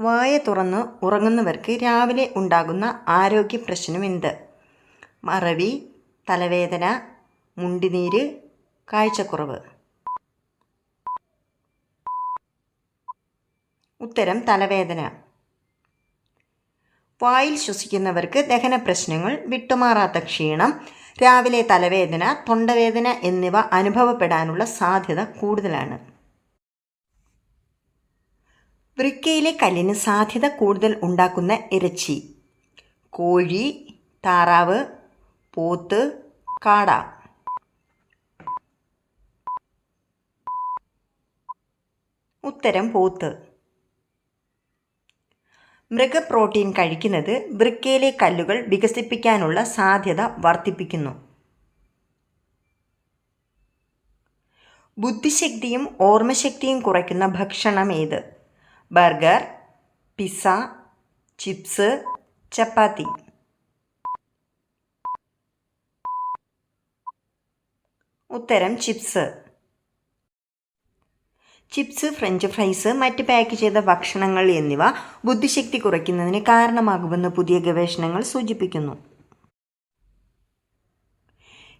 വായ തുറന്ന് ഉറങ്ങുന്നവർക്ക് രാവിലെ ഉണ്ടാകുന്ന ആരോഗ്യ പ്രശ്നം എന്ത് മറവി തലവേദന മുണ്ടിനീര് കാഴ്ചക്കുറവ്. ഉത്തരം തലവേദന. വായിൽ ശ്വസിക്കുന്നവർക്ക് ദഹന പ്രശ്നങ്ങൾ വിട്ടുമാറാത്ത ക്ഷീണം രാവിലെ തലവേദന തൊണ്ടവേദന എന്നിവ അനുഭവപ്പെടാനുള്ള സാധ്യത കൂടുതലാണ്. വൃക്കയിലെ കല്ലിന് സാധ്യത കൂടുതൽ ഉണ്ടാക്കുന്ന ഇറച്ചി. കോഴി താറാവ് പോത്ത് കാട. ഉത്തരം പോത്ത്. മൃഗപ്രോട്ടീൻ കഴിക്കുന്നത് വൃക്കയിലെ കല്ലുകൾ വികസിപ്പിക്കാനുള്ള സാധ്യത വർദ്ധിപ്പിക്കുന്നു. ബുദ്ധിശക്തിയും ഓർമ്മശക്തിയും കുറയ്ക്കുന്ന ഭക്ഷണം ഏത്? ബർഗർ പിസ്സ ചിപ്സ് ചപ്പാത്തി. ഉത്തരം ചിപ്സ്. ചിപ്സ് ഫ്രഞ്ച് ഫ്രൈസ് മറ്റ് പാക്ക് ചെയ്ത ഭക്ഷണങ്ങൾ എന്നിവ ബുദ്ധിശക്തി കുറയ്ക്കുന്നതിന് കാരണമാകുമെന്ന് പുതിയ ഗവേഷണങ്ങൾ സൂചിപ്പിക്കുന്നു.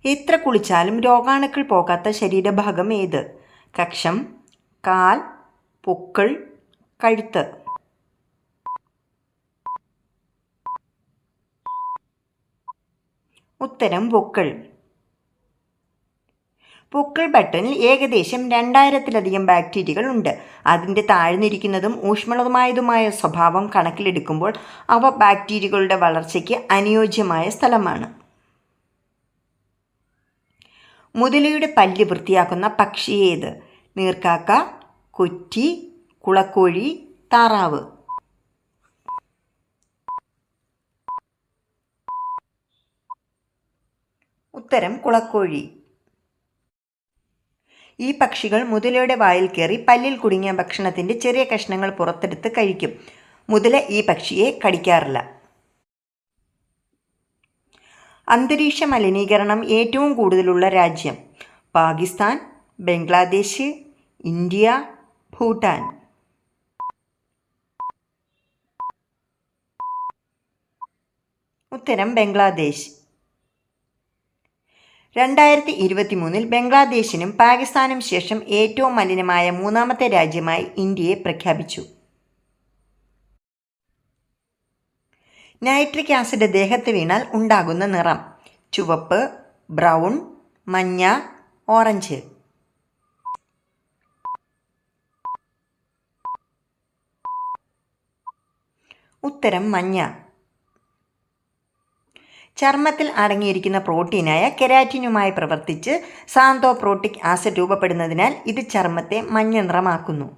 എത്ര കുളിച്ചാലും രോഗാണുക്കൾ പോകാത്ത ശരീരഭാഗം ഏത്? കക്ഷം കാൽ പൊക്കിൾ കഴുത്ത്. ഉത്തരം പൊക്കിൾ. പൊക്കിൾ ബട്ടണിൽ ഏകദേശം രണ്ടായിരത്തിലധികം ബാക്ടീരിയകൾ ഉണ്ട്. അതിന്റെ താഴ്ന്നിരിക്കുന്നതും ഊഷ്മളതുമായതുമായ സ്വഭാവം കണക്കിലെടുക്കുമ്പോൾ അവ ബാക്ടീരിയകളുടെ വളർച്ചയ്ക്ക് അനുയോജ്യമായ സ്ഥലമാണ്. മുതലയുടെ പല്ല് വൃത്തിയാക്കുന്ന പക്ഷി ഏത് നീർക്കാക്ക കൊറ്റി കുളക്കോഴി താറാവ്. ഉത്തരം കുളക്കോഴി. ഈ പക്ഷികൾ മുതലയുടെ വായിൽ കയറി പല്ലിൽ കുടുങ്ങിയ ഭക്ഷണത്തിന്റെ ചെറിയ കഷ്ണങ്ങൾ പുറത്തെടുത്ത് കഴിക്കും. മുതല ഈ പക്ഷിയെ കടിക്കാറില്ല. അന്തരീക്ഷ മലിനീകരണം ഏറ്റവും കൂടുതലുള്ള രാജ്യം. പാകിസ്ഥാൻ ബംഗ്ലാദേശ് ഇന്ത്യ ഭൂട്ടാൻ. ഉത്തരം ബംഗ്ലാദേശ്. രണ്ടായിരത്തി ഇരുപത്തി മൂന്നിൽ ബംഗ്ലാദേശിനും പാകിസ്ഥാനും ശേഷം ഏറ്റവും മലിനമായ മൂന്നാമത്തെ രാജ്യമായി ഇന്ത്യയെ പ്രഖ്യാപിച്ചു. നൈട്രിക് ആസിഡ് ദേഹത്ത് വീണാൽ ഉണ്ടാകുന്ന നിറം ചുവപ്പ് ബ്രൗൺ മഞ്ഞ ഓറഞ്ച്. ഉത്തരം മഞ്ഞ. ചർമ്മത്തിൽ അടങ്ങിയിരിക്കുന്ന പ്രോട്ടീനായ കെരാറ്റിനുമായി പ്രവർത്തിച്ച് സാന്തോപ്രോട്ടിക് ആസിഡ് രൂപപ്പെടുന്നതിനാൽ ഇത് ചർമ്മത്തെ മഞ്ഞ നിറമാക്കുന്നു.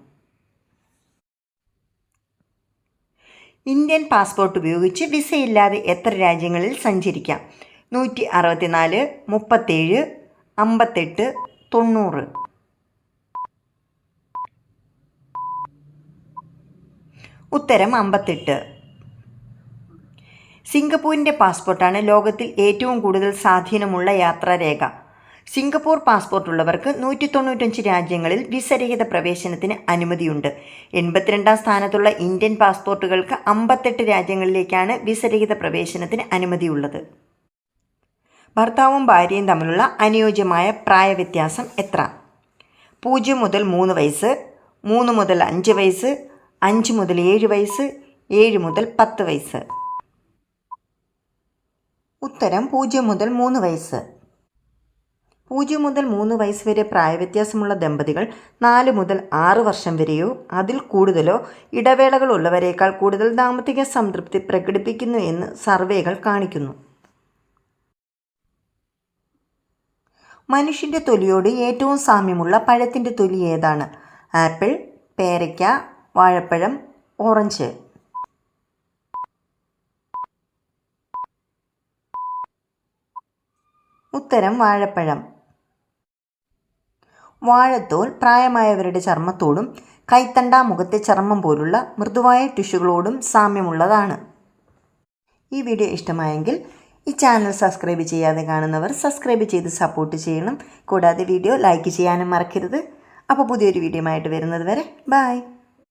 ഇന്ത്യൻ പാസ്പോർട്ട് ഉപയോഗിച്ച് വിസയില്ലാതെ എത്ര രാജ്യങ്ങളിൽ സഞ്ചരിക്കാം? നൂറ്റി അറുപത്തിനാല് മുപ്പത്തേഴ് അമ്പത്തെട്ട് തൊണ്ണൂറ്. ഉത്തരം അമ്പത്തെട്ട്. സിംഗപ്പൂരിന്റെ പാസ്പോർട്ടാണ് ലോകത്തിൽ ഏറ്റവും കൂടുതൽ സ്വാധീനമുള്ള യാത്രാരേഖ. സിംഗപ്പൂർ പാസ്പോർട്ട് ഉള്ളവർക്ക് നൂറ്റി തൊണ്ണൂറ്റഞ്ച് രാജ്യങ്ങളിൽ വിസരഹിത പ്രവേശനത്തിന് അനുമതിയുണ്ട്. എൺപത്തിരണ്ടാം സ്ഥാനത്തുള്ള ഇന്ത്യൻ പാസ്പോർട്ടുകൾക്ക് അമ്പത്തെട്ട് രാജ്യങ്ങളിലേക്കാണ് വിസരഹിത പ്രവേശനത്തിന് അനുമതിയുള്ളത്. ഭർത്താവും ഭാര്യയും തമ്മിലുള്ള അനുയോജ്യമായ പ്രായവ്യത്യാസം എത്ര? പൂജ്യം മുതൽ മൂന്ന് വയസ്സ് മൂന്ന് മുതൽ അഞ്ച് വയസ്സ് അഞ്ച് മുതൽ ഏഴ് വയസ്സ് ഏഴ് മുതൽ പത്ത് വയസ്സ്. ഉത്തരം പൂജ്യം മുതൽ മൂന്ന് വയസ്സ്. പൂജ്യം മുതൽ മൂന്ന് വയസ്സ് വരെ പ്രായവ്യത്യാസമുള്ള ദമ്പതികൾ നാല് മുതൽ ആറ് വർഷം വരെയോ അതിൽ കൂടുതലോ ഇടവേളകൾ ഉള്ളവരേക്കാൾ കൂടുതൽ ദാമ്പത്തിക സംതൃപ്തി പ്രകടിപ്പിക്കുന്നു എന്ന് സർവേകൾ കാണിക്കുന്നു. മനുഷ്യന്റെ തൊലിയോട് ഏറ്റവും സാമ്യമുള്ള പഴത്തിന്റെ തൊലി ഏതാണ്? ആപ്പിൾ പേരയ്ക്ക വാഴപ്പഴം ഓറഞ്ച്. ഉത്തരം വാഴപ്പഴം. വാഴത്തോൽ പ്രായമായവരുടെ ചർമ്മത്തോടും കൈത്തണ്ട മുഖത്തെ ചർമ്മം പോലുള്ള മൃദുവായ ടിഷ്യൂകളോടും സാമ്യമുള്ളതാണ്. ഈ വീഡിയോ ഇഷ്ടമായെങ്കിൽ ഈ ചാനൽ സബ്സ്ക്രൈബ് ചെയ്യാതെ കാണുന്നവർ സബ്സ്ക്രൈബ് ചെയ്ത് സപ്പോർട്ട് ചെയ്യണം. കൂടാതെ വീഡിയോ ലൈക്ക് ചെയ്യാനും മറക്കരുത്. അപ്പോൾ പുതിയൊരു വീഡിയോ ആയിട്ട് വരുന്നത് വരെ ബായ്